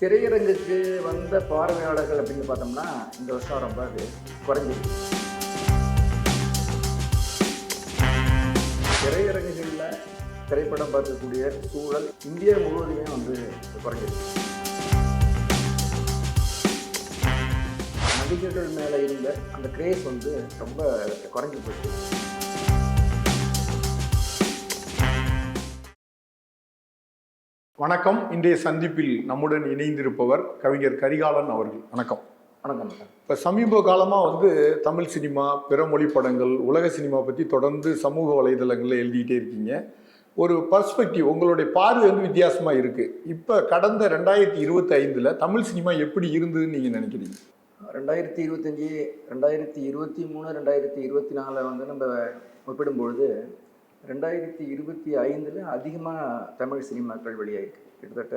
திரையரங்குக்கு வந்த பார்வையாளர்கள் அப்படின்னு பார்த்தோம்னா இந்த வருஷம் ரொம்ப அது குறைஞ்சிருக்கு. திரையரங்குகளில் திரைப்படம் பார்க்கக்கூடிய சூழல் இந்தியா முழுவதுமே வந்து குறைஞ்சிருக்கு. நடிகர்கள் மேலே இருந்த அந்த கிரேஸ் வந்து ரொம்ப குறைஞ்சி போச்சு. வணக்கம். இன்றைய சந்திப்பில் நம்முடன் இணைந்திருப்பவர் கவிஞர் கரிகாலன் அவர்கள். வணக்கம். வணக்கம் இப்போ சமீப காலமாக வந்து தமிழ் சினிமா பிற மொழி படங்கள் உலக சினிமா பற்றி தொடர்ந்து சமூக வலைதளங்களில் எழுதிக்கிட்டே இருக்கீங்க. ஒரு பர்ஸ்பெக்டிவ் உங்களுடைய பார்வை வந்து வித்தியாசமாக இருக்குது இப்போ கடந்த ரெண்டாயிரத்தி இருபத்தி ஐந்தில் தமிழ் சினிமா எப்படி இருந்ததுன்னு நீங்கள் நினைக்கிறீங்க? ரெண்டாயிரத்தி இருபத்தஞ்சி ரெண்டாயிரத்தி இருபத்தி மூணு ரெண்டாயிரத்தி இருபத்தி நாலை வந்து நம்ம ஒப்பிடும்பொழுது ரெண்டாயிரத்தி இருபத்தி ஐந்தில் அதிகமாக தமிழ் சினிமாக்கள் வெளியாயிருக்கு. கிட்டத்தட்ட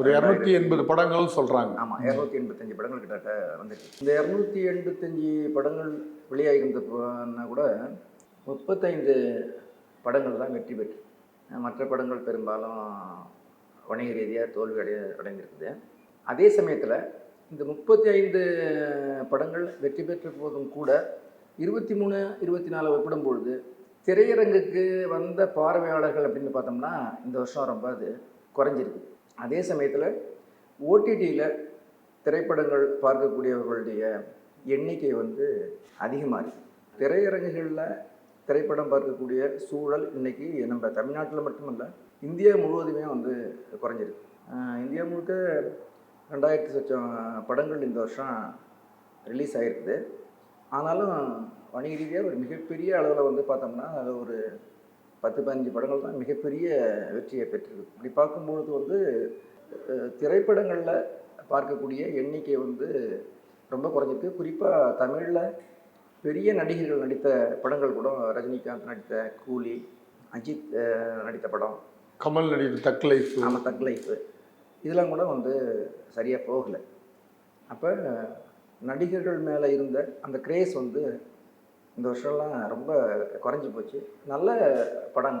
ஒரு இரநூத்தி எண்பது படங்கள் சொல்கிறாங்க ஆமாம் இரநூத்தி எண்பத்தஞ்சு படங்கள் கிட்டத்தட்ட வந்திருக்கு. இந்த இரநூத்தி எண்பத்தஞ்சு படங்கள் வெளியாகிருந்தப்போனா கூட முப்பத்தைந்து படங்கள் தான் வெற்றி பெற்று. மற்ற படங்கள் பெரும்பாலும் வணிக ரீதியாக தோல்வி அடைய அடைந்திருக்குது. அதே சமயத்தில் இந்த முப்பத்தி ஐந்து படங்கள் வெற்றி பெற்ற போதும் கூட இருபத்தி மூணு இருபத்தி நாலு ஒப்பிடும்பொழுது திரையரங்குக்கு வந்த பார்வையாளர்கள் அப்படின்னு பார்த்தோம்னா இந்த வருஷம் ரொம்ப அது குறைஞ்சிருக்கு. அதே சமயத்தில் ஓடிடியில் திரைப்படங்கள் பார்க்கக்கூடியவர்களுடைய எண்ணிக்கை வந்து அதிகமாக இருக்குது திரையரங்குகளில் திரைப்படம் பார்க்கக்கூடிய சூழல் இன்னைக்கு நம்ம தமிழ்நாட்டில் மட்டுமல்ல இந்தியா முழுவதுமே வந்து குறைஞ்சிருக்கு. இந்தியா முழுக்க ரெண்டாயிரத்து லட்சம் படங்கள் இந்த வருஷம் ரிலீஸ் ஆகிருக்குது ஆனாலும் வணிக ரீதியாக ஒரு மிகப்பெரிய அளவில் வந்து பார்த்தோம்னா அது ஒரு பத்து பதினஞ்சு படங்கள் தான் மிகப்பெரிய வெற்றியை பெற்றிருக்கு இப்படி பார்க்கும்பொழுது வந்து திரைப்படங்களில் பார்க்கக்கூடிய எண்ணிக்கை வந்து ரொம்ப குறைஞ்சிருக்கு. குறிப்பாக தமிழில் பெரிய நடிகர்கள் நடித்த படங்கள் கூட ரஜினிகாந்த் நடித்த கூலி அஜித் நடித்த படம். கமல் நடிகர் தக் லைஃப். நம்ம தக் லைஃபு. இதெல்லாம் கூட வந்து சரியாக போகலை. அப்போ நடிகர்கள் மேலே இருந்த அந்த கிரேஸ் வந்து இந்த வருஷம்லாம் ரொம்ப குறைஞ்சி போச்சு. நல்ல படம்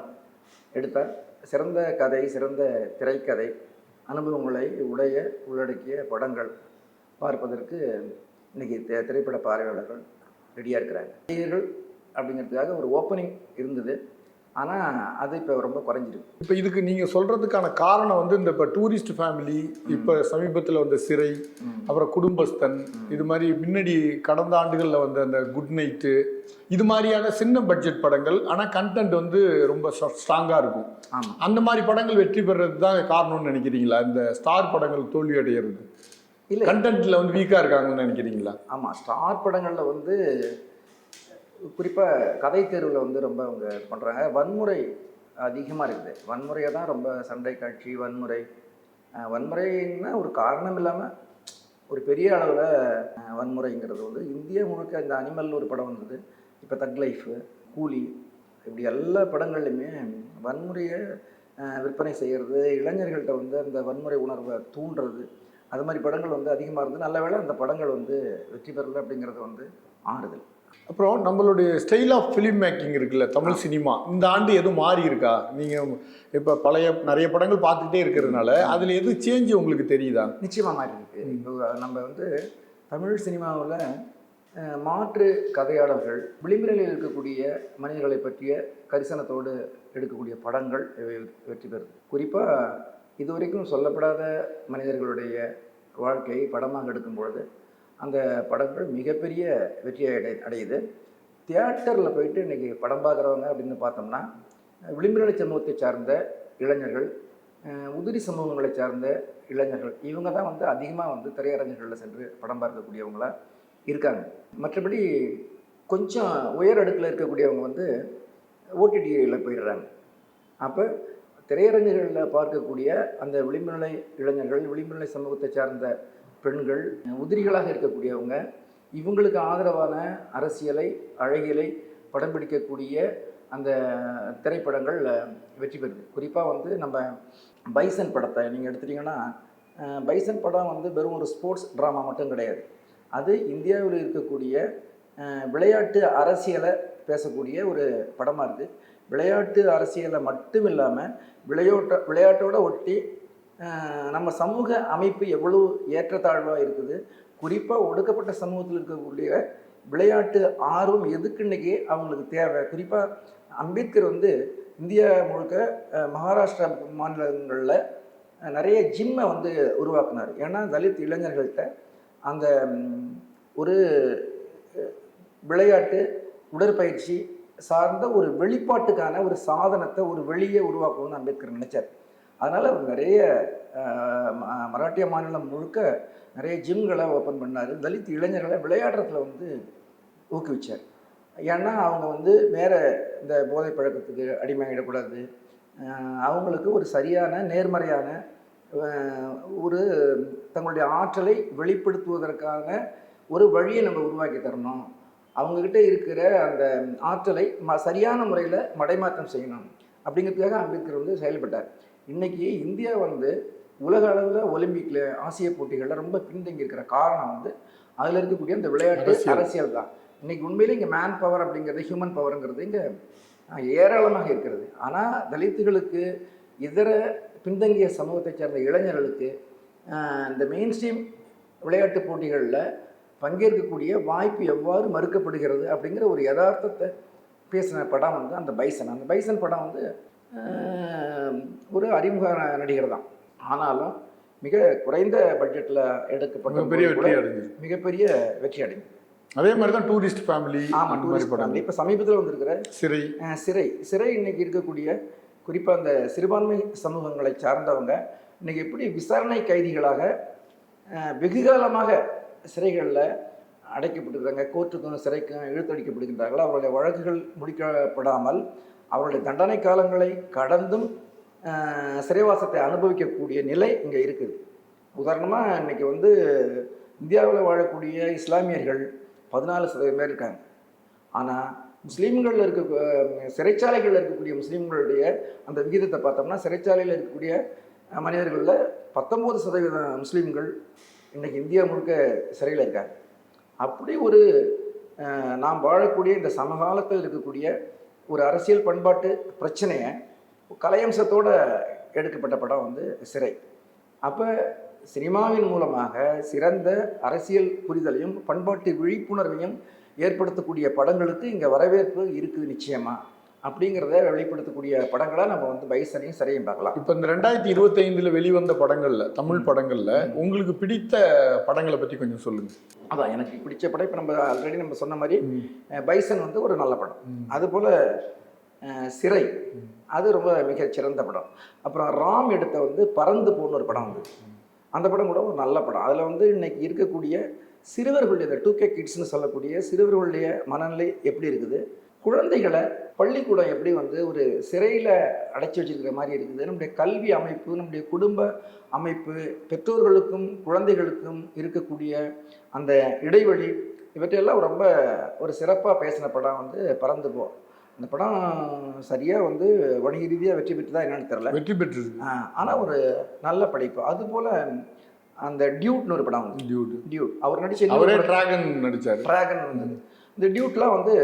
எடுத்தால் சிறந்த கதை சிறந்த திரைக்கதை அனுபவங்களை உடைய உள்ளடக்கிய படங்கள் பார்ப்பதற்கு இன்றைக்கி திரைப்பட பார்வையாளர்கள் ரெடியாக இருக்கிறாங்க. நடிகர்கள் அப்படிங்கிறதுக்காக ஒரு ஓப்பனிங் இருந்தது. ஆனால் அது இப்போ ரொம்ப குறைஞ்சிருக்கு. இப்போ இதுக்கு நீங்கள் சொல்கிறதுக்கான காரணம் வந்து இந்த இப்போ டூரிஸ்ட் ஃபேமிலி இப்போ சமீபத்தில் வந்த சிறை அப்புறம் குடும்பஸ்தன் இது மாதிரி முன்னாடி கடந்த ஆண்டுகளில் வந்த அந்த குட் நைட்டு இது மாதிரியான சின்ன பட்ஜெட் படங்கள் ஆனால் கண்டென்ட் வந்து ரொம்ப ஸ்ட்ராங்காக இருக்கும். அந்த மாதிரி படங்கள் வெற்றி பெறது தான் காரணம்னு நினைக்கிறீங்களா? இந்த ஸ்டார் படங்கள் தோல்வி அடைகிறது இல்லை. கண்டென்ட்ல வந்து வீக்காக இருக்காங்கன்னு நினைக்கிறீங்களா? ஆமாம் ஸ்டார் படங்களில் வந்து குறிப்பாக கதை தேர்வில் வந்து ரொம்ப அவங்க பண்ணுறாங்க வன்முறை அதிகமாக இருக்குது. வன்முறையை தான் ரொம்ப சண்டை காட்சி வன்முறை. வன்முறைன்னா ஒரு காரணம் இல்லாமல் ஒரு பெரிய அளவில் வன்முறைங்கிறது வந்து இந்தியா முழுக்க இந்த அனிமல் ஒரு படம் வந்தது. இப்போ தக் லைஃபு கூலி இப்படி எல்லா படங்கள்லையுமே வன்முறையை விற்பனை செய்கிறது இளைஞர்கள்ட்ட வந்து அந்த வன்முறை உணர்வை தூண்டுறது அது மாதிரி படங்கள் வந்து அதிகமாக இருந்து நல்ல வேளை அந்த படங்கள் வந்து வெற்றி பெறலை அப்படிங்கிறது வந்து ஆறுதல். அப்புறம் நம்மளுடைய ஸ்டைல் ஆஃப் ஃபிலிம் மேக்கிங் இருக்குல்ல தமிழ் சினிமா. இந்த ஆண்டு எதுவும் மாறி இருக்கா? நீங்கள் இப்போ பழைய நிறைய படங்கள் பார்த்துக்கிட்டே இருக்கிறதுனால அதில் எது சேஞ்ச் உங்களுக்கு தெரியுதா? நிச்சயமாக மாறி இருக்கு. நம்ம வந்து தமிழ் சினிமாவில் மாற்று கதையாளர்கள் விளிம்பினில் இருக்கக்கூடிய மனிதர்களை பற்றிய கரிசனத்தோடு எடுக்கக்கூடிய படங்கள் வெற்றி பெறுது. குறிப்பாக இதுவரைக்கும் சொல்லப்படாத மனிதர்களுடைய வாழ்க்கையை படமாக எடுக்கும் பொழுது அந்த படங்கள் மிகப்பெரிய வெற்றியை அடை அடையுது. தியேட்டரில் போயிட்டு இன்றைக்கி படம் பார்க்குறவங்க அப்படின்னு பார்த்தோம்னா விளிம்புநிலை சமூகத்தை சார்ந்த இளைஞர்கள் உதிரி சமூகங்களை சார்ந்த இளைஞர்கள் இவங்க தான் வந்து அதிகமாக வந்து திரையரங்குகளில் சென்று படம் பார்க்கக்கூடியவங்களாக இருக்காங்க. மற்றபடி கொஞ்சம் உயர் அடுக்கில் இருக்கக்கூடியவங்க வந்து ஓடிடியில் போயிடுறாங்க. அப்போ திரையரங்குகளில் பார்க்கக்கூடிய அந்த விளிம்புநிலை இளைஞர்கள் விளிம்புநிலை சமூகத்தை சார்ந்த பெண்கள் உதிரிகளாக இருக்கக்கூடியவங்க இவங்களுக்கு ஆதரவான அரசியலை அழகியலை படம் பிடிக்கக்கூடிய அந்த திரைப்படங்கள் வெற்றி பெறுது. குறிப்பாக வந்து நம்ம பைசன் படத்தை நீங்கள் எடுத்துட்டிங்கன்னா பைசன் படம் வந்து வெறும் ஒரு ஸ்போர்ட்ஸ் ட்ராமா மட்டும் கிடையாது. அது இந்தியாவில் இருக்கக்கூடிய விளையாட்டு அரசியலை பேசக்கூடிய ஒரு படமாக இருக்குது விளையாட்டு அரசியலை மட்டும் இல்லாமல் விளையாட்ட விளையாட்டோட ஒட்டி நம்ம சமூக அமைப்பு எவ்வளோ ஏற்றத்தாழ்வாக இருக்குது? குறிப்பாக ஒடுக்கப்பட்ட சமூகத்தில் இருக்கக்கூடிய விளையாட்டு ஆர்வம் எதுக்குன்னைக்கு அவங்களுக்கு தேவை? குறிப்பாக அம்பேத்கர் வந்து இந்தியா முழுக்க மகாராஷ்டிரா மாநிலங்களில் நிறைய ஜிம்மை வந்து உருவாக்குனார். ஏன்னா தலித் இளைஞர்கள்ட்ட அந்த ஒரு விளையாட்டு உடற்பயிற்சி சார்ந்த ஒரு வெளிப்பாட்டுக்கான ஒரு சாதனத்தை ஒரு வெளியே உருவாக்கணும்னு அம்பேத்கர் நினைச்சார். அதனால் அவர் நிறைய ம- மராட்டிய மாநிலம் முழுக்க நிறைய ஜிம்களை ஓப்பன் பண்ணார். தலித் இளைஞர்களை விளையாடுறதுல வந்து ஊக்குவிச்சார். ஏன்னா அவங்க வந்து வேற இந்த போதை பழக்கத்துக்கு அடிமையிடக்கூடாது அவங்களுக்கு ஒரு சரியான நேர்மறையான ஒரு தங்களுடைய ஆற்றலை வெளிப்படுத்துவதற்கான ஒரு வழியை நம்ம உருவாக்கி தரணும். அவங்கக்கிட்ட இருக்கிற அந்த ஆற்றலை ம சரியான முறையில் மடைமாற்றம் செய்யணும். அப்படிங்கிறதுக்காக அம்பேத்கர் வந்து செயல்பட்டார். இன்னைக்கு இந்தியா வந்து உலக அளவில் ஒலிம்பிக்கில் ஆசிய போட்டிகளில் ரொம்ப பின்தங்கி இருக்கிற காரணம் வந்து அதில் இருக்கக்கூடிய அந்த விளையாட்டு அரசியல். தான். இன்னைக்கு உண்மையிலே இங்கே மேன் பவர் அப்படிங்கிறது ஹியூமன் பவருங்கிறது இங்கே ஏராளமாக இருக்கிறது. ஆனால் தலித்துகளுக்கு இதர பின்தங்கிய சமூகத்தைச் சேர்ந்த இளைஞர்களுக்கு இந்த மெயின் ஸ்ட்ரீம் விளையாட்டு போட்டிகளில் பங்கேற்கக்கூடிய வாய்ப்பு எவ்வாறு மறுக்கப்படுகிறது அப்படிங்கிற ஒரு யதார்த்தத்தை பேசின படம் வந்து அந்த பைசன். அந்த பைசன் படம் வந்து அறிமுக நடிகர் தான் ஆனாலும் மிக குறைந்த பட்ஜெட்டில் எடுக்கப்பட்ட கூட வெற்றி அடைஞ்சது மிகப்பெரிய வெற்றி அடைந்தது அதே மாதிரி தான் டூரிஸ்ட் ஃபேமிலி ஆமாம் டூரிஸ்ட் படம் இப்போ சமீபத்தில் வந்திருக்கிற சிறை. சிறை. சிறை இன்னைக்கு இருக்கக்கூடிய குறிப்பாக அந்த சிறுபான்மை சமூகங்களை சார்ந்தவங்க இன்னைக்கு எப்படி விசாரணை கைதிகளாக அஹ், வெகு காலமாக சிறைகளில் அடைக்கப்பட்டிருக்கிறாங்க கோர்ட்டுக்கும் சிறைக்கும் இழுத்தடிக்கப்படுகின்றார்கள் அவருடைய வழக்குகள் முடிக்கப்படாமல் அவருடைய தண்டனை காலங்களை கடந்தும் சிறைவாசத்தை அனுபவிக்கக்கூடிய நிலை இங்கே இருக்குது. உதாரணமாக இன்றைக்கி வந்து இந்தியாவில் வாழக்கூடிய இஸ்லாமியர்கள் பதினாலு சதவீதம் பேர் இருக்காங்க. ஆனால் முஸ்லீம்களில் இருக்க சிறைச்சாலைகளில் இருக்கக்கூடிய முஸ்லீம்களுடைய அந்த விகிதத்தை பார்த்தோம்னா சிறைச்சாலையில் இருக்கக்கூடிய மனிதர்களில் பத்தொம்போது சதவீதம் முஸ்லீம்கள் இன்றைக்கி இந்தியா முழுக்க சிறையில் இருக்காங்க. அப்படி ஒரு நாம் வாழக்கூடிய இந்த சமகாலத்தில் இருக்கக்கூடிய ஒரு அரசியல் பண்பாட்டு பிரச்சனையை கலையம்சத்தோடு எடுக்கப்பட்ட படம் வந்து சிறை. அப்போ சினிமாவின் மூலமாக சிறந்த அரசியல் புரிதலையும் பண்பாட்டு விழிப்புணர்வையும் ஏற்படுத்தக்கூடிய படங்களுக்கு இங்கே வரவேற்பு இருக்குது நிச்சயமா. அப்படிங்கிறத வெளிப்படுத்தக்கூடிய படங்களை நம்ம வந்து பைசனையும் சிறையும் பார்க்கலாம். இப்போ இந்த ரெண்டாயிரத்தி இருபத்தைந்துல வெளிவந்த படங்கள்ல தமிழ் படங்கள்ல உங்களுக்கு பிடித்த படங்களை பத்தி கொஞ்சம் சொல்லுங்க. அதான் எனக்கு பிடிச்ச படம் இப்போ நம்ம ஆல்ரெடி நம்ம சொன்ன மாதிரி பைசன் வந்து ஒரு நல்ல படம். அதுபோல் சிறை. அது ரொம்ப மிக சிறந்த படம். அப்புறம் ராம் எடுத்த வந்து பறந்து போன ஒரு படம் வந்து அந்த படம் கூட ஒரு நல்ல படம். அதில் வந்து இன்னைக்கு இருக்கக்கூடிய சிறுவர்களுடைய இந்த டூ கே கிட்ஸ்னு சொல்லக்கூடிய சிறுவர்களுடைய மனநிலை எப்படி இருக்குது? குழந்தைகளை பள்ளிக்கூடம் எப்படி வந்து ஒரு சிறையில் அடைச்சி வச்சிருக்கிற மாதிரி இருக்குது? நம்முடைய கல்வி அமைப்பு நம்முடைய குடும்ப அமைப்பு பெற்றோர்களுக்கும் குழந்தைகளுக்கும் இருக்கக்கூடிய அந்த இடைவெளி இவற்றையெல்லாம் ரொம்ப ஒரு சிறப்பாக பேசின படம் வந்து பறந்து போ அந்த படம் சரியாக வந்து வணிக ரீதியாக வெற்றி பெற்றுதா என்னன்னு தெரில வெற்றி பெற்றிருக்கு. ஆனால் ஒரு நல்ல படைப்பு. அதுபோல் அந்த டியூட்னு ஒரு படம் வந்து டியூட். டியூட். அவர் நடிச்ச அவரே டிராகன் நடிச்சாரு. டிராகன் வந்தது. இந்த டியூட்லாம் வந்து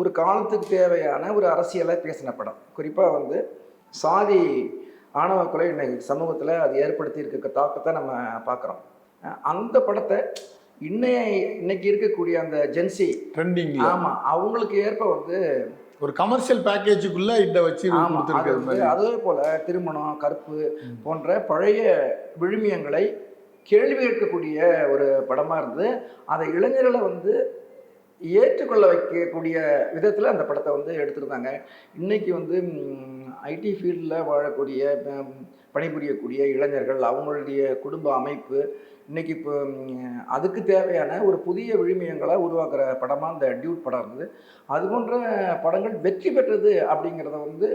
ஒரு காலத்துக்கு தேவையான ஒரு அரசியலை பேசின படம். குறிப்பாக வந்து சாதி ஆணவ கொலை இன்னைக்கு சமூகத்தில் அது ஏற்படுத்தி இருக்க தாக்கத்தை நம்ம பார்க்குறோம். அந்த படத்தை இன்னைய இன்னைக்கு இருக்கக்கூடிய அந்த ஜென்சி ட்ரெண்டிங்ல ஆமாம் அவங்களுக்கு ஏற்ப வந்து ஒரு கமர்ஷியல் பேக்கேஜுக்குள்ள இத வச்சு கொடுத்துருக்கிறது அதே போல திருமணம் கற்பு ம். போன்ற பழைய விழுமியங்களை கேள்வி கேட்கக்கூடிய ஒரு படமா இருந்து அதை இளைஞர்களை வந்து ஏற்றுக்கொள்ள வைக்கக்கூடிய விதத்தில் அந்த படத்தை வந்து எடுத்திருந்தாங்க. இன்னைக்கு வந்து ஐடி ஃபீல்டில் வாழக்கூடிய பணிபுரியக்கூடிய இளைஞர்கள் அவங்களுடைய குடும்ப அமைப்பு இன்னைக்கு இப்போ அதுக்கு தேவையான ஒரு புதிய விழுமியங்களை உருவாக்குற படமாக அந்த டியூட் படம் இருந்தது. அது போன்ற படங்கள் வெற்றி பெற்றது அப்படிங்கிறத வந்து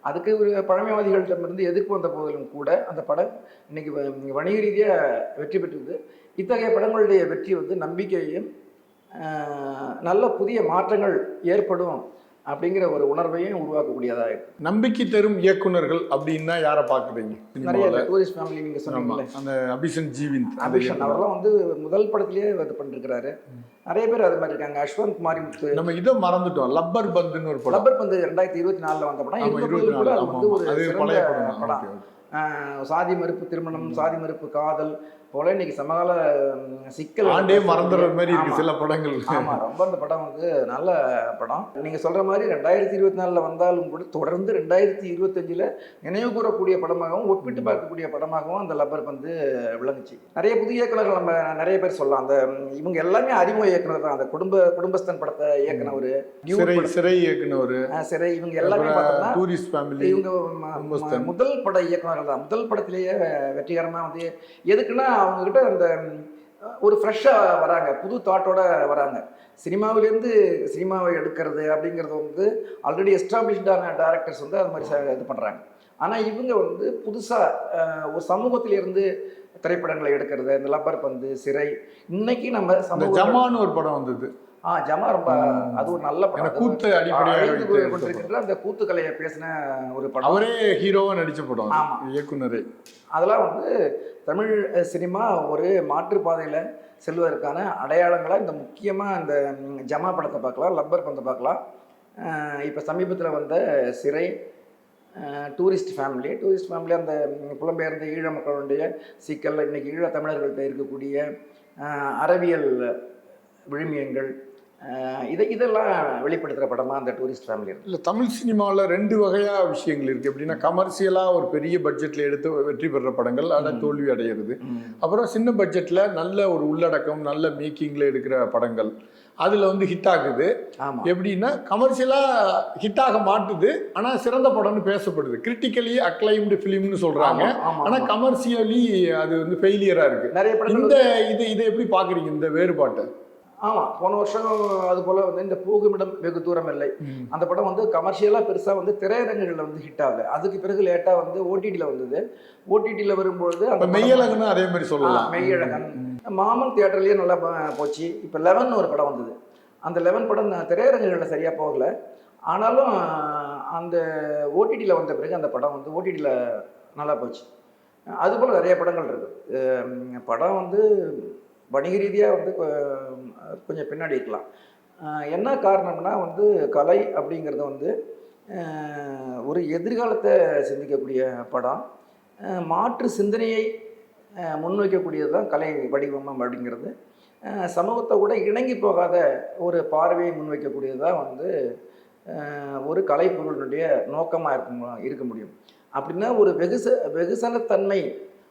அதுக்கு ஒரு பழமைவாதிகளிடமிருந்து எதிர்ப்பு வந்த போதிலும் கூட அந்த படம் இன்றைக்கி வ- வணிக ரீதியாக வெற்றி பெற்றது. இத்தகைய படங்களுடைய வெற்றி வந்து நம்பிக்கையும் நல்ல புதிய மாற்றங்கள் ஏற்படும் அப்படிங்கிற ஒரு உணர்வையும் உருவாக்கக்கூடியதாக இருக்கு. நம்பிக்கை தரும் இயக்குனர்கள் அப்படின்னா யாரை பாக்குறீங்க நிறைய டூரிஸ்ட் ஃபேமிலி நீங்கள் ஆமா சொன்னீங்கல்ல. அந்த அபிஷன் ஜீவின் அபிஷன் அவரெல்லாம் வந்து முதல் படத்திலேயே இது பண்ணிருக்கிறாரு. நிறைய பேர் அது மாதிரி இருக்காங்க. அஸ்வந்த் மாரிமுத்து நம்ம இதை மறந்துட்டோம். லப்பர் பந்துன்னு ஒரு படம். ரப்பர் பந்து ரெண்டாயிரத்தி இருபத்தி நாலில் வந்த படம். இருபத்தி நாலு. வந்து. ஒரு படம். தான். சாதி மறுப்பு திருமணம் சாதி மறுப்பு காதல் போல இன்னைக்கு சமகால சிக்கல் ஆண்டே மறந்துடுற மாதிரி இருக்கு. சில படங்கள். ஆமா ரொம்ப அந்த படம் வந்து நல்ல படம். நீங்க சொல்ற மாதிரி ரெண்டாயிரத்தி இருபத்தி நாலுல வந்தாலும் கூட தொடர்ந்து ரெண்டாயிரத்தி இருபத்தஞ்சுல நினைவு கூறக்கூடிய படமாகவும் ஒப்பிட்டு பார்க்கக்கூடிய படமாகவும் அந்த லப்பர் வந்து விளங்குச்சு. நிறைய புதிய இயக்குனர்கள் நம்ம நிறைய பேர் சொல்லலாம். அந்த இவங்க எல்லாமே அறிமுக இயக்குனர் தான். அந்த குடும்ப குடும்பஸ்தன் படத்தை இயக்குனவர் சிறை சிறை இயக்குனவர். சிறை இவங்க எல்லாமே பார்த்தோம்னா டூரிஸ்ட் ஃபேமிலி இவங்க முதல் பட இயக்குனர்கள் தான். முதல் படத்திலேயே வெற்றிகரமா வந்து எதுக்குன்னா அவங்க கிட்ட அந்த ஒரு ஃப்ரெஷ்ஷாக வராங்க. புது தாட்டோட வராங்க. சினிமாவிலேருந்து சினிமாவை எடுக்கிறது அப்படிங்கிறது வந்து ஆல்ரெடி எஸ்டாப்ளிஷ்டான டேரக்டர்ஸ் வந்து அது மாதிரி இது பண்ணுறாங்க ஆனால் இவங்க வந்து புதுசாக ஒரு சமூகத்திலிருந்து திரைப்படங்களை எடுக்கிறது இந்த லப்பர் பந்து சிறை இன்னைக்கு நம்ம ஜமான்னு ஒரு படம் வந்தது. ஆ ஜமா ரொம்ப அது ஒரு நல்ல படம். கூத்து அடிப்படையாக கொண்டிருக்கின்ற அந்த கூத்துக்கலையை பேசின ஒரு படம். அவரே ஹீரோவா நடிச்ச படம் அது. ஆமா. இயக்குனரே. அதெல்லாம் வந்து தமிழ் சினிமா ஒரு மாற்றுப்பாதையில் செல்வதற்கான அடையாளங்களாக இந்த முக்கியமாக இந்த ஜமா படத்தை பார்க்கலாம் லப்பர் படத்தை பார்க்கலாம். இப்போ சமீபத்தில் வந்த சிறை டூரிஸ்ட் ஃபேமிலி டூரிஸ்ட் ஃபேமிலி அந்த புலம்பெயர்ந்த ஈழ மக்களுடைய சிக்கல் இன்னைக்கு ஈழ தமிழர்கள்ட்ட இருக்கக்கூடிய அறிவியல் விழுமியங்கள் இதை இதெல்லாம் வெளிப்படுத்துகிற படமாக அந்த டூரிஸ்ட் ஃபேமிலி இருக்கு? இல்ல தமிழ் சினிமாவில் ரெண்டு வகையா விஷயங்கள் இருக்கு. எப்படின்னா கமர்ஷியலா ஒரு பெரிய பட்ஜெட்ல எடுத்து வெற்றி பெற படங்கள் ஆனா தோல்வி அடைகிறது அப்புறம் சின்ன பட்ஜெட்ல நல்ல ஒரு உள்ளடக்கம் நல்ல மேக்கிங்ல எடுக்கிற படங்கள். அதுல வந்து ஹிட் ஆகுது. எப்படின்னா கமர்ஷியலா ஹிட் ஆக மாட்டுது. ஆனா சிறந்த படம்னு பேசப்படுது. கிரிட்டிக்கலி அக்ளைம்டு ஃபிலிம்னு சொல்றாங்க. ஆனா கமர்ஷியலி அது வந்து ஃபெயிலியரா இருக்கு. நிறைய இந்த இது இதை எப்படி பாக்குறீங்க இந்த வேறுபாட்டை? ஆமாம் போன வருஷம் அது போல் வந்து இந்த போகுமிடம் வெகு தூரம் இல்லை அந்த படம் வந்து கமர்ஷியலாக பெருசாக வந்து திரையரங்குகளில் வந்து ஹிட் ஆகல. அதுக்கு பிறகு லேட்டாக வந்து ஓடிடியில் வந்தது. ஓடிடியில் வரும்பொழுது அந்த மெய்யழகுன்னு அதே மாதிரி சொல்லலாம். மெய்யழகன். மாமன் தியேட்டர்லேயே நல்லா போச்சு. இப்போ லெவன் ஒரு படம் வந்தது. அந்த லெவன் படம் திரையரங்குகளில் சரியாக போகல. ஆனாலும் அந்த ஓடிடியில் வந்த பிறகு அந்த படம் வந்து ஓடிடியில் நல்லா போச்சு. அதுபோல் நிறைய படங்கள் இருக்குது படம் வந்து வணிக ரீதியாக வந்து கொ- கொஞ்சம் பின்னாடி இருக்கலாம். என்ன காரணம்னா வந்து கலை அப்படிங்கிறது வந்து ஒரு எதிர்காலத்தை சிந்திக்கக்கூடிய படம். மாற்று சிந்தனையை முன்வைக்கக்கூடியது தான் கலை வடிவம் அப்படிங்கிறது. சமூகத்தை கூட இணங்கி போகாத ஒரு பார்வையை முன்வைக்கக்கூடியது தான் வந்து ஒரு கலைப்பொருளினுடைய நோக்கமாக இருக்க இருக்க முடியும். அப்படின்னா ஒரு வெகுச வெகுசனத்தன்மை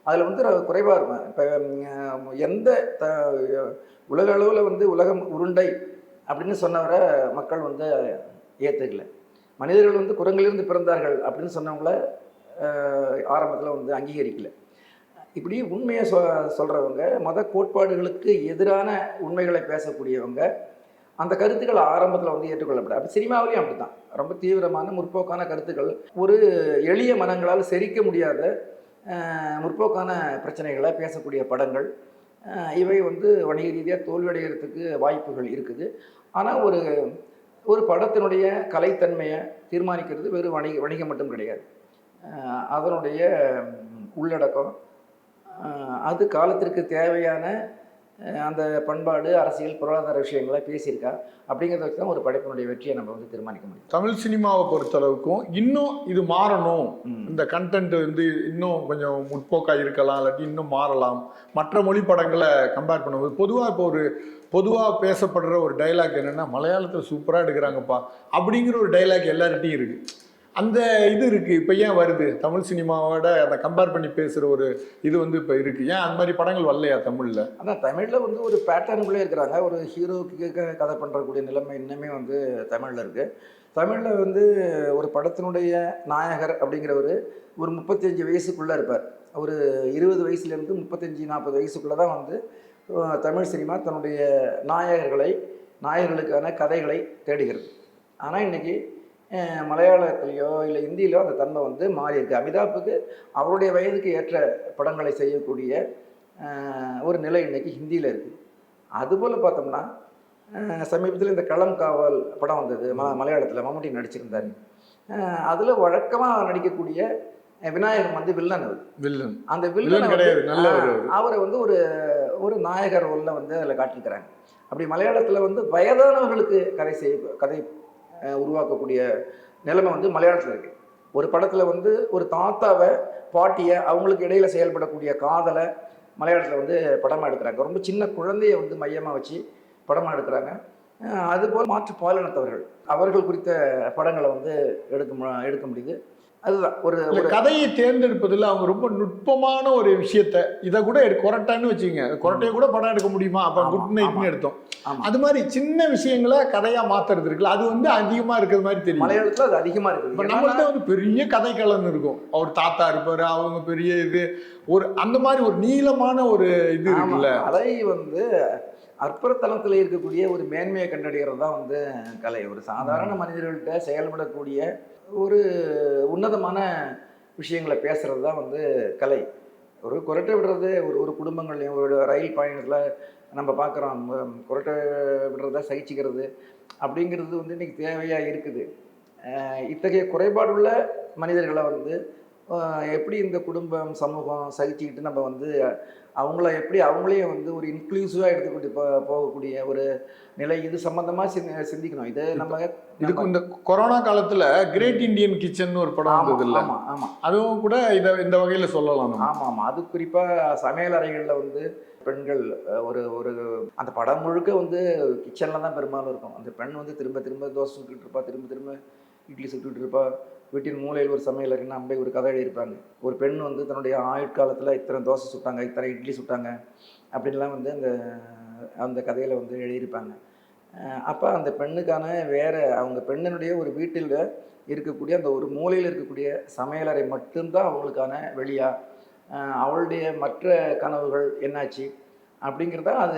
அதில் வந்து குறைவாக இருக்கும் இப்போ எந்த த உலக அளவில் வந்து உலகம் உருண்டை அப்படின்னு சொன்னவரை மக்கள் வந்து ஏற்றுக்கல மனிதர்கள் வந்து குரங்கிலிருந்து பிறந்தார்கள் அப்படின்னு சொன்னவங்கள ஆரம்பத்தில் வந்து அங்கீகரிக்கல. இப்படி உண்மையை சொ சொல்கிறவங்க மத கோட்பாடுகளுக்கு எதிரான உண்மைகளை பேசக்கூடியவங்க அந்த கருத்துக்கள் ஆரம்பத்தில் வந்து ஏற்றுக்கொள்ளப்படாது. அப்படி சினிமாவிலையும் அப்படி தான் ரொம்ப தீவிரமான முற்போக்கான கருத்துக்கள். ஒரு எளிய மனங்களால் செரிக்க முடியாத முற்போக்கான பிரச்சனைகளை பேசக்கூடிய படங்கள் இவை வந்து வணிக ரீதியாக தோல்வியடைகிறதுக்கு வாய்ப்புகள் இருக்குது. ஆனால் ஒரு ஒரு படத்தினுடைய கலைத்தன்மையை தீர்மானிக்கிறது வெறும் வணிக வணிகம் மட்டும் கிடையாது. அதனுடைய உள்ளடக்கம் அது காலத்திற்கு தேவையான அந்த பண்பாடு அரசியல் பொருளாதார விஷயங்களை பேசியிருக்கா? அப்படிங்கிறத வச்சு தான் ஒரு படைப்பினுடைய வெற்றியை நம்ம வந்து தீர்மானிக்க முடியும். தமிழ் சினிமாவை பொறுத்தளவுக்கும் இன்னும் இது மாறணும். இந்த கண்டென்ட் வந்து இன்னும் கொஞ்சம் முற்போக்கா இருக்கலாம் இல்லாட்டி இன்னும் மாறலாம். மற்ற மொழி படங்களை கம்பேர் பண்ணும்போது பொதுவாக இப்போ ஒரு பொதுவாக பேசப்படுற ஒரு டைலாக் என்னன்னா மலையாளத்தில் சூப்பராக எடுக்கிறாங்கப்பா. அப்படிங்கிற ஒரு டைலாக் எல்லார்கிட்டையும் இருக்கு. அந்த இது இருக்கு. இப்போ ஏன் வருது? தமிழ் சினிமாவோட அந்த கம்பேர் பண்ணி பேசுகிற ஒரு இது வந்து இப்போ இருக்கு. ஏன் அந்த மாதிரி படங்கள் வரலையா தமிழில்? ஆனால் தமிழில் வந்து ஒரு பேட்டர்னுக்குள்ளே இருக்கிறாங்க. ஒரு ஹீரோக்கு கதை பண்ணுறக்கூடிய நிலைமை இன்னுமே வந்து தமிழில் இருக்குது தமிழில் வந்து ஒரு படத்தினுடைய நாயகர் அப்படிங்கிறவர் ஒரு முப்பத்தஞ்சு வயசுக்குள்ளே இருப்பார். ஒரு இருபது வயசுலேருந்து முப்பத்தஞ்சு நாற்பது வயசுக்குள்ளே தான் வந்து தமிழ் சினிமா தன்னுடைய நாயகர்களை நாயகர்களுக்கான கதைகளை தேடுகிறது. ஆனால் இன்றைக்கி மலையாளத்திலேயோ இல்லை இந்தியிலோ அந்த தன்மை வந்து மாறி அமிதாப்புக்கு அவருடைய வயதுக்கு ஏற்ற படங்களை செய்யக்கூடிய ஒரு நிலை இன்னைக்கு ஹிந்தியில் இருக்குது அதுபோல் பார்த்தோம்னா சமீபத்தில் இந்த களம் காவல் படம் வந்தது ம மலையாளத்தில் மம்முட்டி நடிச்சிருந்தார். அதில் வழக்கமாக நடிக்கக்கூடிய அஹ், விநாயகன் வந்து வில்லன் அவர். வில்லன். அந்த வில்லன் கிடையாது, அவரு. வந்து ஒரு ஒரு நாயகர் ரோலில் வந்து அதில் காட்டியிருக்கிறாங்க. அப்படி மலையாளத்தில் வந்து வயதானவர்களுக்கு கதை செய்ய கதை உருவாக்கக்கூடிய நிலைமை வந்து மலையாளத்தில் இருக்கு. ஒரு படத்தில் வந்து ஒரு தாத்தாவை பாட்டியை அவங்களுக்கு இடையில செயல்படக்கூடிய காதலை மலையாளத்தில் வந்து படமாக எடுக்கிறாங்க. ரொம்ப சின்ன குழந்தைய வந்து மையமாக வச்சு படமாக எடுக்கிறாங்க. அதுபோல் மாற்று பாலினத்தவர்கள் அவர்கள் குறித்த படங்களை வந்து எடுக்க மு- எடுக்க முடியுது. அதுதான் ஒரு ஒரு கதையை தேர்ந்தெடுப்பதில் அவங்க ரொம்ப நுட்பமான ஒரு விஷயத்த இதை கூட எடு கொரட்டான்னு வச்சுங்க கொரட்டையை கூட படம் எடுக்க முடியுமா? அப்ப குட் நைட்னு. எடுத்தோம். அது மாதிரி சின்ன விஷயங்களை கதையா மாத்துறது இருக்குல்ல அது வந்து அதிகமா இருக்கிறது மாதிரி தெரியும் மலையாளத்தில் அது அதிகமாக இப்ப இருக்குது நம்மள்ட்ட வந்து பெரிய கதைக்களம் இருக்கும். அவர் தாத்தா இருப்பாரு அவங்க பெரிய இது ஒரு அந்த மாதிரி ஒரு நீளமான ஒரு இது இருக்குல்ல. கலை வந்து அற்புதத்தலத்தில் இருக்கக்கூடிய ஒரு மேன்மையை கண்டறிகிறது தான் வந்து கலை. ஒரு சாதாரண மனிதர்கள்ட்ட செயல்படக்கூடிய ஒரு உன்னதமான விஷயங்களை பேசுறது தான் வந்து கலை. ஒரு குரட்டை விடுறது ஒரு ஒரு குடும்பங்கள்லையும் ஒரு ரயில் பயணத்தில் நம்ம பார்க்குறோம் குரட்டை விடுறத சகிச்சுக்கிறது அப்படிங்கிறது வந்து இன்றைக்கி தேவையாக இருக்குது. இத்தகைய குறைபாடுள்ள மனிதர்களை வந்து எப்படி இந்த குடும்பம் சமூகம் சகிச்சுக்கிட்டு நம்ம வந்து அவங்கள எப்படி அவங்களையும் வந்து ஒரு இன்க்ளூசிவாக எடுத்துக்கிட்டு போ போகக்கூடிய ஒரு நிலை இது சம்மந்தமாக சிந்தி சிந்திக்கணும். இது நம்ம இதுக்கு இந்த கொரோனா காலத்துல கிரேட் இந்தியன் கிச்சன் ஒரு படம் வந்தது இல்ல? ஆமாம் ஆமாம் அதுவும் கூட இத இந்த வகையில சொல்லலாம் ஆமாம் ஆமாம் அது குறிப்பாக சமையல் அறைகளில் வந்து பெண்கள் ஒரு ஒரு அந்த படம் முழுக்க வந்து கிச்சனில் தான் பெரும்பாலும் இருக்கும். அந்த பெண் வந்து திரும்ப திரும்ப தோசை சுட்டுக்கிட்டு இருப்பா திரும்ப திரும்ப இட்லி சுட்டுக்கிட்டு இருப்பா வீட்டின் மூலையில் ஒரு சமையல் அறைன்னு அம்பை ஒரு கதை எழுதியிருப்பாங்க. ஒரு பெண் வந்து தன்னுடைய ஆயுட்காலத்தில் இத்தனை தோசை சுட்டாங்க இத்தனை இட்லி சுட்டாங்க அப்படின்லாம் வந்து அந்த அந்த கதையில் வந்து எழுதியிருப்பாங்க. அப்போ அந்த பெண்ணுக்கான வேறு அவங்க பெண்ணினுடைய ஒரு வீட்டில் இருக்கக்கூடிய அந்த ஒரு மூலையில் இருக்கக்கூடிய சமையலறை மட்டும்தான் அவங்களுக்கான வெளியா? அவளுடைய மற்ற கனவுகள் என்னாச்சு? அப்படிங்கிறத அது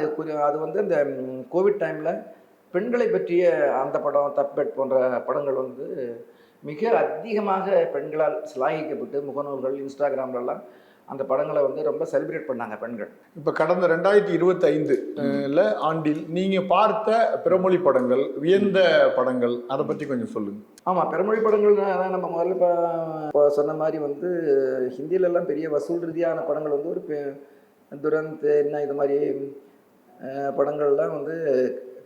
அது வந்து இந்த கோவிட் டைமில் பெண்களை பற்றிய அந்த படம் தப்பெட் போன்ற படங்கள் வந்து மிக அதிகமாக பெண்களால் சிலாகிக்கப்பட்டு முகநூல்கள் இன்ஸ்டாகிராம்லலாம் அந்த படங்களை வந்து ரொம்ப செலிப்ரேட் பண்ணாங்க பெண்கள். இப்ப கடந்த ரெண்டாயிரத்தி இருபத்தி ஐந்துல ஆண்டில் நீங்க பார்த்த பிறமொழி படங்கள் வியந்த படங்கள் அதை பத்தி கொஞ்சம் சொல்லுங்க. ஆமாம் பிறமொழி படங்கள் நம்ம முதல்ல இப்போ சொன்ன மாதிரி வந்து ஹிந்தியில எல்லாம் பெரிய வசூல் ரீதியான படங்கள் வந்து ஒரு துரந்த் என்ன இது மாதிரி படங்கள்லாம் வந்து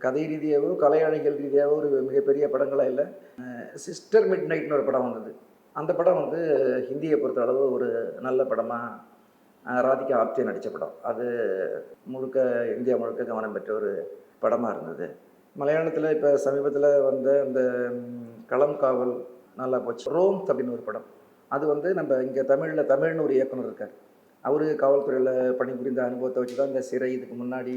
கதை ரீதியாகவோ கலை அழகியல் ரீதியாகவோ ஒரு மிகப்பெரிய படங்களாக இல்லை. சிஸ்டர் மிட் நைட்னு ஒரு படம் வந்தது. அந்த படம் வந்து ஹிந்தியை பொறுத்த அளவு ஒரு நல்ல படமாக ராதிகா ஆப்தே நடித்த படம். அது முழுக்க இந்தியா முழுக்க கவனம் பெற்ற ஒரு படமாக இருந்தது. மலையாளத்தில் இப்போ சமீபத்தில் வந்த அந்த களம் காவல் நல்லா போச்சு. ரோம்ஸ் அப்படின்னு ஒரு படம். அது வந்து நம்ம இங்கே தமிழில் தமிழ்னு ஒரு இயக்குனர் இருக்கார். அவர் காவல்துறையில் பணிபுரிந்த அனுபவத்தை வச்சு தான் இந்த சிறை இதுக்கு முன்னாடி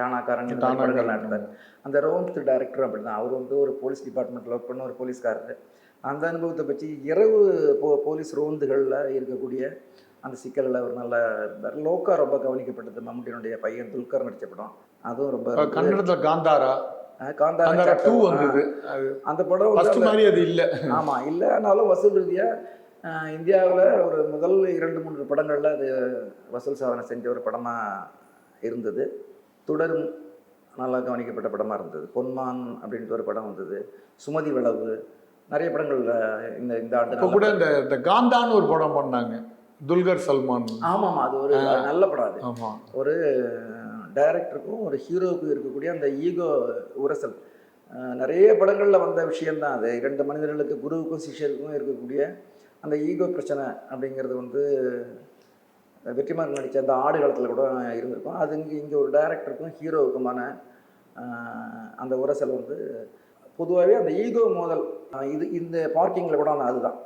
டானாக்காரன் இந்த மாதிரி படங்கள் நடந்தார் அந்த ரோம்ஸ் டைரக்டர் அப்படி தான் அவர் வந்து ஒரு போலீஸ் டிபார்ட்மெண்ட்டில் ஒர்க் பண்ண ஒரு போலீஸ்காரர். அந்த அனுபவத்தை பற்றி இரவு போ போலீஸ் ரோந்துகளில் இருக்கக்கூடிய அந்த சிக்கலில் ஒரு நல்ல லோக்கா ரொம்ப கவனிக்கப்பட்டது மம்முட்டியினுடைய பையன் துல்கர் நடிச்ச படம். அதுவும் ரொம்ப கன்னடத்துல காந்தாரா? காந்தாரா டூ வந்தது. அந்த படம் மாதிரி அது இல்ல. ஆமா இல்லைனாலும் வசூல் ரீதியாக இந்தியாவில் ஒரு முதல் இரண்டு மூன்று படங்களில் அது வசூல் சாதனை செஞ்ச ஒரு படமாக இருந்தது. தொடரும். நல்லா கவனிக்கப்பட்ட படமாக இருந்தது. பொன்மான் அப்படின்ட்டு ஒரு படம் வந்தது. சுமதி விளவு நிறைய படங்கள் இந்த இந்த ஆண்டு கூட இந்த இந்த காந்தான்னு ஒரு படம் பண்ணாங்க. துல்கர் சல்மான். ஆமாம் அது ஒரு நல்ல படம் அது. ஒரு டைரக்டருக்கும் ஒரு ஹீரோவுக்கும் இருக்கக்கூடிய அந்த ஈகோ உரசல். நிறைய படங்களில் வந்த விஷயம்தான் அது. இரண்டு மனிதர்களுக்கு குருவுக்கும் சிஷ்யருக்கும் இருக்கக்கூடிய அந்த ஈகோ பிரச்சனை அப்படிங்கிறது வந்து வெற்றிமாறன் நடித்த அந்த ஆடு காலத்தில் கூட இருந்திருக்கும். அது இங்கே இங்கே ஒரு டைரக்டருக்கும் ஹீரோவுக்குமான அந்த உரசல் வந்து பொதுவாகவே அந்த ஈகோ மோதல் இது இந்த பார்க்கிங்கில் கூட அதுதான்.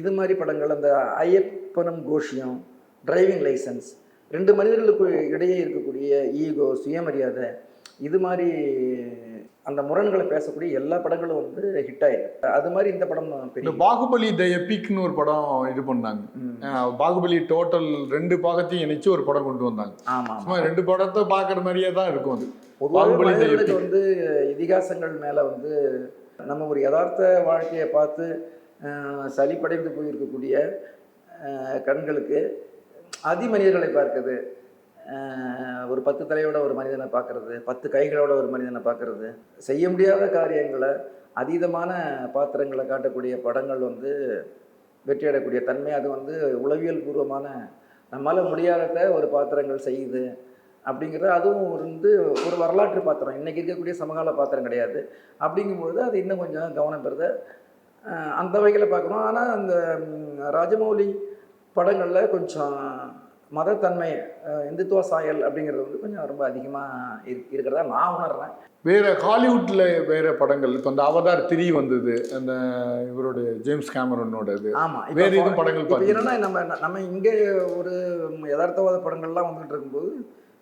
இது மாதிரி படங்கள் அந்த ஐயப்பனும் கோஷியம் டிரைவிங் லைசன்ஸ் ரெண்டு மனிதர்களுக்கு இடையே இருக்கக்கூடிய ஈகோ சுயமரியாதை இது மாதிரி அந்த முரண்களை பேசக்கூடிய எல்லா படங்களும் வந்து ஹிட் ஆயிருக்கு. அது மாதிரி இந்த படம் பெரிய பாகுபலி த எபிக்னு ஒரு படம் இது பண்ணாங்க. பாகுபலி டோட்டல் ரெண்டு பாகத்தையும் இணைச்சு ஒரு படம் கொண்டு வந்தாங்க. சும்மா ரெண்டு படத்தை பாக்குற மாதிரியே தான் இருக்கும் அது. பாகுபலி. வந்து இதிகாசங்கள் மேலே வந்து நம்ம ஒரு யதார்த்த வாழ்க்கையை பார்த்து அஹ், சலிப்படைந்து போயிருக்கக்கூடிய கண்களுக்கு அதிமனிதர்களை பார்க்குது. ஒரு பத்து தலையோட ஒரு மனிதனை பார்க்குறது பத்து கைகளோட ஒரு மனிதனை பார்க்குறது செய்ய முடியாத காரியங்களை அதீதமான பாத்திரங்களை காட்டக்கூடிய படங்கள் வந்து வெற்றியடையக்கூடிய தன்மை அது வந்து உளவியல் பூர்வமான நம்மளால் முடியாதத ஒரு பாத்திரங்கள் செய்யுது அப்படிங்கிறது அதுவும் வந்து ஒரு வரலாற்று பாத்திரம். இன்றைக்கி இருக்கக்கூடிய சமகால பாத்திரம் கிடையாது. அப்படிங்கும்பொழுது அது இன்னும் கொஞ்சம் கவனம் பெறுத. அந்த வகையில் பார்க்கணும். ஆனால் அந்த ராஜமௌலி படங்களில் கொஞ்சம் மதத்தன்மை இந்துத்துவ சாயல் அப்படிங்கிறது வந்து கொஞ்சம் ரொம்ப அதிகமாக இரு இருக்கிறதா நான் உணர்றேன். வேற ஹாலிவுட்ல வேற படங்கள் இப்போ அந்த அவதார் த்ரீ வந்தது அந்த இவருடைய ஜேம்ஸ் கேமரனோட இது. ஆமாம் வேற எதுவும் படங்கள் இப்போ? என்னன்னா நம்ம நம்ம இங்கே ஒரு யதார்த்தவாத படங்கள்லாம் வந்துட்டு இருக்கும்போது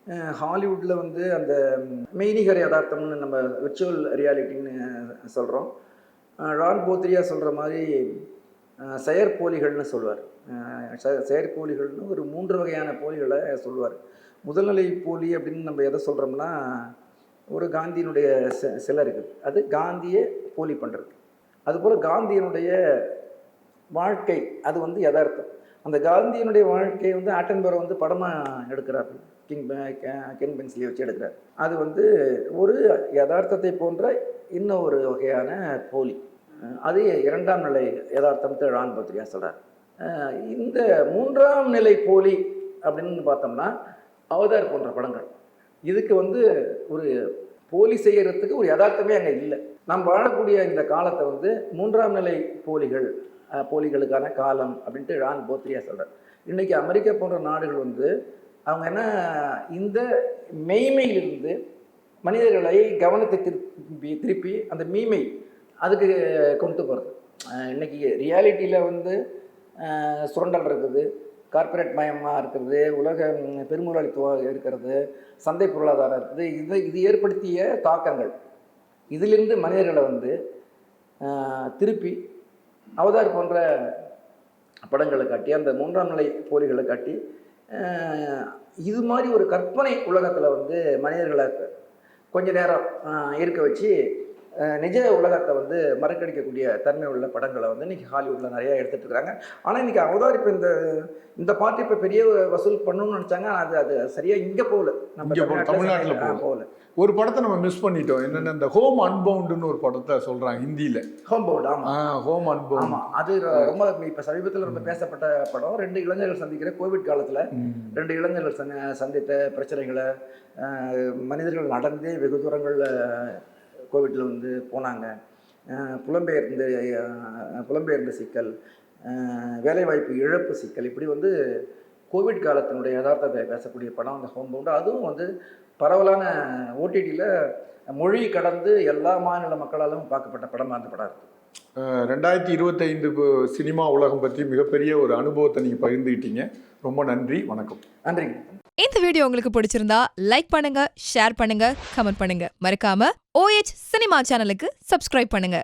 அஹ், ஹாலிவுட்ல வந்து அந்த மெய்நிகர் யதார்த்தம்னு நம்ம விர்ச்சுவல் ரியாலிட்டின்னு சொல்கிறோம் ரான் போத்ரியா சொல்கிற மாதிரி செயற்போலிகள்னு சொல்லுவார் செயற்கூலிகள்னு ஒரு மூன்று வகையான போலிகளை சொல்லுவார். முதல்நிலை போலி அப்படின்னு நம்ம எதை சொல்கிறோம்னா ஒரு காந்தியினுடைய சிலை இருக்குது அது காந்தியை போலி பண்ணுறது அதுபோல் காந்தியினுடைய வாழ்க்கை அது வந்து யதார்த்தம். அந்த காந்தியினுடைய வாழ்க்கையை வந்து ஆட்டன்பர் வந்து படமாக எடுக்கிறார் கிங் கென் கே- கிங் பென்சிலை வச்சு எடுக்கிறார். அது வந்து ஒரு யதார்த்தத்தை போன்ற இன்னும் ஒரு வகையான போலி. அது இரண்டாம் நிலை யதார்த்தம்ட்டு ரான் பத்ரியா சொல்கிறார் இந்த மூன்றாம் நிலை போலி அப்படின்னு பார்த்தோம்னா அவதார் போன்ற படங்கள். இதுக்கு வந்து ஒரு போலி செய்கிறதுக்கு ஒரு யதார்த்தமே அங்கே இல்லை. நாம் வாழக்கூடிய இந்த காலத்தை வந்து மூன்றாம் நிலை போலிகள் போலிகளுக்கான காலம் அப்படின்ட்டு ரான் போத்ரியா சொல்கிறார் இன்றைக்கி அமெரிக்கா போன்ற நாடுகள் வந்து அவங்க என்ன இந்த மெய்மையிலிருந்து மனிதர்களை கவனத்தை திருப்பி திருப்பி அந்த மீமை அதுக்கு கொண்டு போகிறது இன்றைக்கி ரியாலிட்டியில் வந்து சுரண்டல் இருக்குது கார்ப்பரேட் மயமாக இருக்கிறது உலக பெருமுதலாளித்துவம் இருக்கிறது சந்தை பொருளாதாரம் இருக்குது. இது இது ஏற்படுத்திய தாக்கங்கள். இதிலிருந்து மனிதர்களை வந்து திருப்பி அவதார் போன்ற படங்களை காட்டி அந்த மூன்றாம் நிலை போலிகளை காட்டி இது மாதிரி ஒரு கற்பனை உலகத்தில் வந்து மனிதர்களை கொஞ்ச நேரம் இருக்க வச்சு நிஜ உலகத்தை வந்து மறக்கடிக்கக்கூடிய தன்மை உள்ள படங்களை வந்து இன்னைக்கு ஹாலிவுட்டில் நிறைய எடுத்துட்டு இருக்காங்க. ஆனால் இன்னைக்கு அவதார் இப்போ இந்த இந்த பாட்டு இப்போ பெரிய வசூல் பண்ணணும்னு நினச்சாங்க. அது அது சரியாக இங்கே போகல. போகல, தமிழ்நாட்டுல போகல. ஒரு படத்தை நம்ம மிஸ் பண்ணிட்டோம். என்னன்னா இந்த ஹோம் அன்பவுண்டுன்னு ஒரு படத்தை சொல்றாங்க ஹிந்தியில. ஹோம் போர்டு ஆமாம் ஹோம் அன்பவுண்ட் ஆமாம் அது ரொம்ப இப்போ சமீபத்தில் ரொம்ப பேசப்பட்ட படம். ரெண்டு இளைஞர்கள் சந்திக்கிற கோவிட் காலத்தில் ரெண்டு இளைஞர்கள் சந்தி சந்தித்த பிரச்சனைகளை மனிதர்கள் நடந்தே வெகு தூரங்களில் கோவிட்டில் வந்து போனாங்க. புலம்பெயர்ந்த புலம்பெயர்ந்து புலம்பெயர்ந்த சிக்கல் வேலைவாய்ப்பு இழப்பு சிக்கல் இப்படி வந்து கோவிட் காலத்தினுடைய யதார்த்தத்தை பேசக்கூடிய படம் அந்த ஹோம் பவுண்டு. அதுவும் வந்து பரவலான ஓடிடியில் மொழி கடந்து எல்லா மாநில மக்களாலும் பார்க்கப்பட்ட படமாக அந்த படம் இருக்குது ரெண்டாயிரத்தி இருபத்தைந்து சினிமா உலகம் பற்றி மிகப்பெரிய ஒரு அனுபவத்தை நீங்கள் பகிர்ந்துக்கிட்டீங்க ரொம்ப நன்றி வணக்கம். நன்றி இந்த வீடியோ உங்களுக்கு பிடிச்சிருந்தா லைக் பண்ணுங்க ஷேர் பண்ணுங்க கமெண்ட் பண்ணுங்க. மறக்காம ஓஎச் சினிமா சேனலுக்கு சப்ஸ்கிரைப் பண்ணுங்க.